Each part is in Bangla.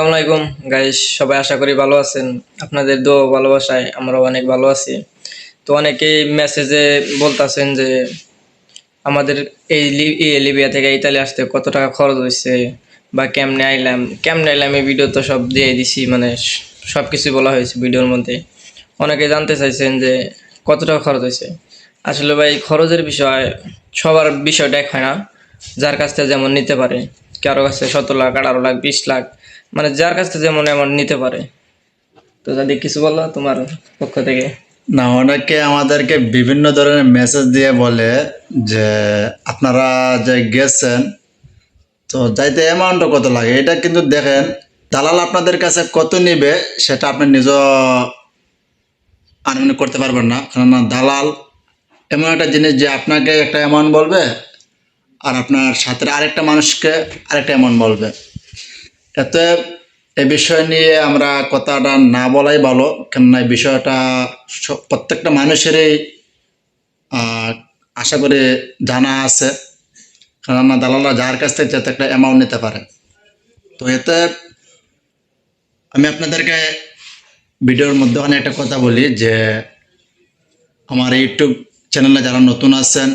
আসসালামু আলাইকুম। গাইস সবাই আশা করি ভালো আছেন। আপনাদের ও ভালোবাসায় আমরাও অনেক ভালো আছি। তো অনেকেই মেসেজে বলতেছেন যে, আমাদের এই লিবিয়া থেকে ইতালি আসতে কত টাকা খরচ হয়েছে বা কেমনে আইলাম? কেমনে আইলাম এই ভিডিও তো সব দিয়ে দিছি মানে সব কিছু বলা হয়েছে ভিডিওর মধ্যে। অনেকে জানতে চাইছেন যে, কত টাকা খরচ হয়েছে আসলে ভাই, খরচের বিষয়, সবার বিষয়টা এক হয় না। যার কাছ থেকে যেমন নিতে পারে, কারও কাছে সতেরো লাখ, আঠারো লাখ, বিশ লাখ মানে যার কাছ থেকে যেমন এমন নিতে পারে। তো যদি কিছু বলো তোমার পক্ষ থেকে। না, অনেকে আমাদেরকে বিভিন্ন ধরনের মেসেজ দিয়ে বলে যে, আপনারা যে গেছেন, তো যাইতে অ্যামাউন্টও কত লাগে? এটা কিন্তু দেখেন, দালাল আপনাদের কাছে কত নিবে সেটা আপনি নিজ আনুমানিক করতে পারবেন না। কেননা দালাল এমন একটা জিনিস যে আপনাকে একটা অ্যামাউন্ট বলবে আর আপনার সাথে আরেকটা মানুষকে আরেকটা অ্যামাউন্ট বলবে। এতে এই বিষয় নিয়ে আমরা কথাটা না বলাই ভালো, কেননা এই বিষয়টা প্রত্যেকটা মানুষেরই আশা করে জানা আছে। কেননা দালালরা যার কাছ থেকে যাতে একটা অ্যামাউন্ট নিতে পারে। তো এতে আমি আপনাদেরকে ভিডিওর মধ্যে অনেক একটা কথা বলি যে, আমার ইউটিউব চ্যানেলে যারা নতুন আছেন,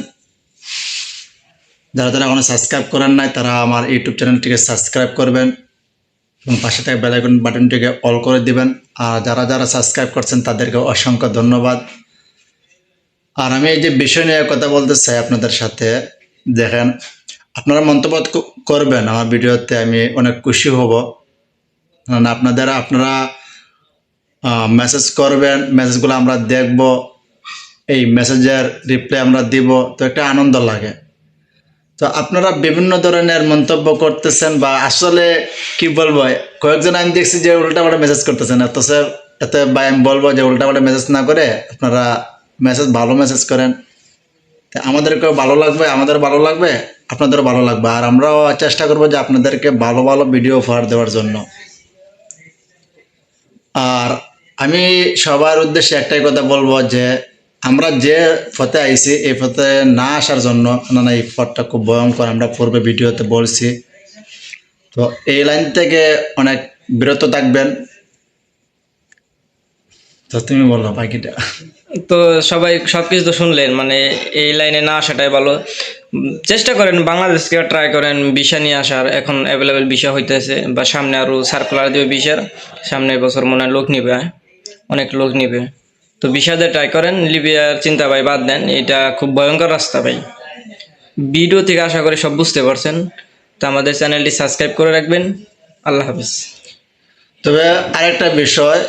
যারা যারা এখনও সাবস্ক্রাইব করেন নাই, তারা আমার ইউটিউব চ্যানেলটিকে সাবস্ক্রাইব করবেন। এবং পাশে থাকা বেলাইকন বাটনটিকে অল করে দিবেন। আর যারা যারা সাবস্ক্রাইব করছেন, তাদেরকে অসংখ্য ধন্যবাদ। আর আমি এই যে বিষয় নিয়ে কথা বলতে চাই আপনাদের সাথে, দেখেন, আপনারা মন্তব্য করবেন, আমার ভিডিওতে আমি অনেক খুশি হব। কারণ আপনাদের, আপনারা মেসেজ করবেন মেসেজগুলো আমরা দেখব, এই মেসেজের রিপ্লাই আমরা দিব, তো একটা আনন্দ লাগে। তো আপনারা বিভিন্ন ধরনের মন্তব্য করতেছেন বা আসলে কি বলব, কয়েকজন আমি দেখছি যে উল্টাপাল্টা মেসেজ করতেছেন। এত স্যার, এতে বা আমি বলব যে উল্টাপাল্টা মেসেজ না করে আপনারা মেসেজ ভালো মেসেজ করেন। আমাদেরকেও ভালো লাগবে, আমাদের ভালো লাগবে, আপনাদেরও ভালো লাগবে। আর আমরাও চেষ্টা করব যে আপনাদেরকে ভালো ভালো ভিডিও উপহার দেওয়ার জন্য। আর আমি সবার উদ্দেশ্যে একটাই কথা বলব যে আমরা যে পথে আইছি, এই পথে না আসার জন্য না এই পথটা খুব ভয়ঙ্কর। আমরা পূর্বে ভিডিওতে বলছি। তো এই লাইন থেকে অনেক বিরত থাকবেন। তো তুমি বলো বাকিটা। তো সবাই সব কিছু তো শুনলেন মানে এই লাইনে না আসাটাই ভালো। চেষ্টা করেন বাংলাদেশকে ট্রাই করেন, ভিসা নিয়ে আসার। এখন অ্যাভেলেবেল ভিসা হইতেছে, বা সামনে আরও সার্কুলার দিবে ভিসার। সামনে বছর মনে হয় লোক নিবে? অনেক লোক নিবে। তো দিয়ে ট্রাই করেন, লিবিয়ার চিন্তা ভাই বাদ দেন, এটা খুব ভয়ঙ্কর রাস্তা ভাই। ভিডিও থেকে আশা করি সব বুঝতে পারছেন। তো আমাদের চ্যানেলটি সাবস্ক্রাইব করে রাখবেন। আল্লাহ হাফিজ। তবে আরেকটা বিষয়,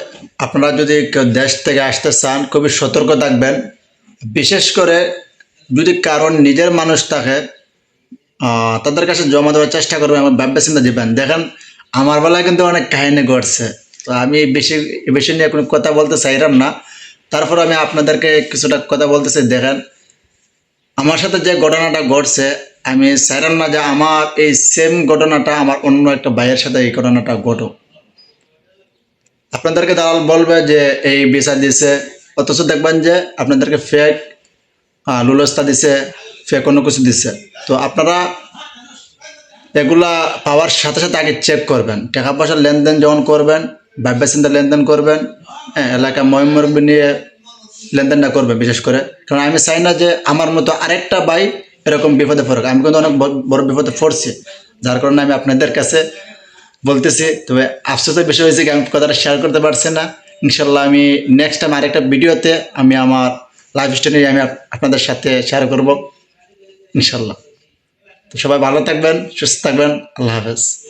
আপনারা যদি দেশ থেকে আসতে চান, খুবই সতর্ক থাকবেন। বিশেষ করে যদি কারণ নিজের মানুষ থাকে তাদের কাছে জমা দেওয়ার চেষ্টা করবেন আমার ভাববে চিন্তা দিবেন। দেখেন, আমার বেলায় কিন্তু অনেক কাহিনী ঘটছে। তো আমি বেশি বিষয় নিয়ে কোনো কথা বলতে চাইলাম না। তারপর আমি আপনাদেরকে কিছুটা কথা বলতেছি, দেখেন। আমার সাথে যে ঘটনাটা ঘটছে, আমি চাইলাম না যে আমার এই সেম ঘটনাটা আমার অন্য একটা ভাইয়ের সাথে এই ঘটনাটা ঘটুক। আপনাদেরকে দালাল বলবে যে এই ভিসা দিছে, অথচ দেখবেন যে আপনাদেরকে ফেক লুলস্তা দিছে ফেক অন্য কিছু দিছে। তো আপনারা এগুলা পাওয়ার সাথে সাথে আগে চেক করবেন। টাকা পয়সার লেনদেন যখন করবেন ভাববে চিন্তা লেনদেন করবেন হ্যাঁ এলাকা ময়মরবি নিয়ে লেনদেনটা করবে বিশেষ করে। কারণ আমি চাই না যে আমার মতো আরেকটা ভাই এরকম বিপদে পড়ুক। আমি কিন্তু অনেক বড়- বিপদে পড়ছি। যার কারণে আমি আপনাদের কাছে বলতেছি, তবে আফসোসের বিষয় হয়েছে কি, আমি কথাটা শেয়ার করতে পারছি না। ইনশাল্লাহ আমি নেক্সট টাইম আরেকটা ভিডিওতে আমি আমার লাইফ স্টোরি আমি আপ- আপনাদের সাথে শেয়ার করব ইনশাল্লাহ তো সবাই ভালো থাকবেন, সুস্থ থাকবেন, আল্লাহ হাফেজ।